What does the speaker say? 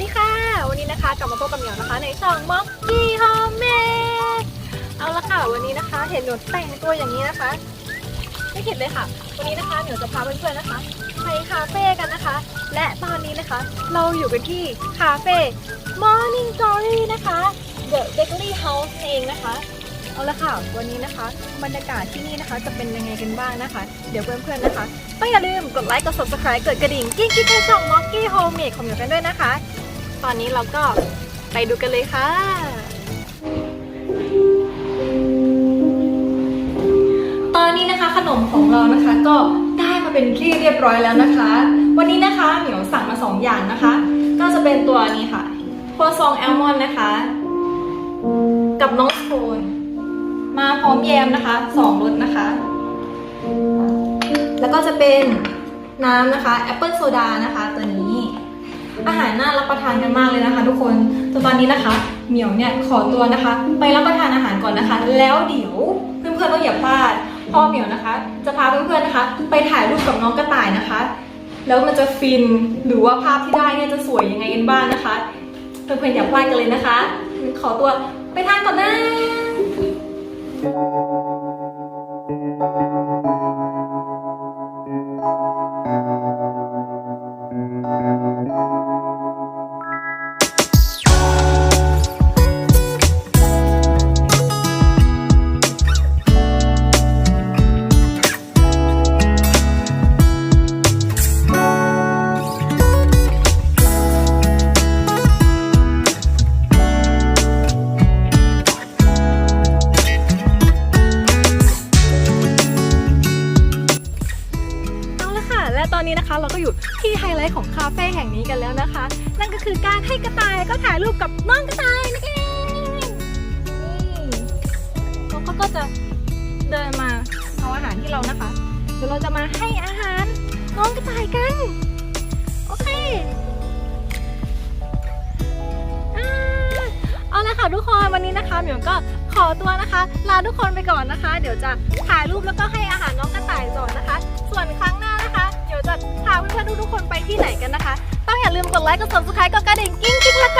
ดีค่ะ วันนี้นะคะกลับมาพบกับเหมียวนะคะ ในช่องม็อกกี้โฮมเมดเอาละค่ะ วันนี้นะคะ เห็นหนูแต่งตัวอย่างนี้นะคะ ไม่เห็นเลยค่ะ วันนี้นะคะเหมียวจะพาเพื่อนๆนะคะไปคาเฟ่กันนะคะ และตอนนี้นะคะ เราอยู่กันที่คาเฟ่ Morning Glory นะคะ The Bakery House เองนะคะเอาละค่ะ วันนี้นะคะ บรรยากาศที่นี่นะคะ จะเป็นยังไงกันบ้างนะคะ เดี๋ยวเพื่อนๆนะคะต้องอย่าลืมกดไลค์ กด subscribe กิดกระดิ่ง กิ๊กกิ๊กในช่อง Monkey Home Made ของเหนูกันด้วยนะคะ ตอนนี้เราก็ไปดูกันเลยค่ะ ตอนนี้นะคะขนมของเรานะคะก็ได้มาเป็นที่เรียบร้อยแล้วนะคะ วันนี้นะคะเหมียวสั่งมาสองอย่างนะคะ ก็จะเป็นตัวนี้ค่ะคัวซองแอลมอนนะคะ กับน้องสโคนมาพร้อมแยมนะคะสองรสนะคะ แล้วก็จะเป็นน้ำนะคะแอปเปิลโซดานะคะ อาหารน่ารับประทานกันมากเลยนะคะ ทุกคนแต่ตอนนี้นะคะ เหมียวเนี่ยขอตัวนะคะ ไปรับประทานอาหารก่อนนะคะ แล้วเดี๋ยวเพื่อนๆต้องอย่าพลาดพ่อเหมียวนะคะ จะพาเพื่อนๆนะคะ ไปถ่ายรูปกับน้องกระต่ายนะคะ แล้วมันจะฟินหรือว่าภาพที่ได้เนี่ยจะสวยยังไงกันบ้างนะคะเพื่อนๆอย่าพลาดกันเลยนะคะ ขอตัวไปทานก่อนนะเอ และตอนนี้นะคะเราก็อยู่ที่ไฮไลท์ของคาเฟ่แห่งนี้กันแล้วนะคะ นั่นก็คือการให้กระต่ายก็ถ่ายรูปกับน้องกระต่ายนั่นเองนี่เขาก็จะเดินมาเอาอาหารที่เรานะคะ เดี๋ยวเราจะมาให้อาหารน้องกระต่ายกันโอเคเอาละค่ะทุกคนวันนี้นะคะเหมียวก็ขอตัวนะคะ ลาทุกคนไปก่อนนะคะ เดี๋ยวจะถ่ายรูปแล้วก็ให้อาหารน้องกระต่ายก่อนนะคะ ส่วน พาเพื่อนๆทุกๆคนไปที่ไหนกันนะคะ ต้องอย่าลืมกดไลค์กด subscribe กดกระดิ่งกิ้งกิ้งแล้วก็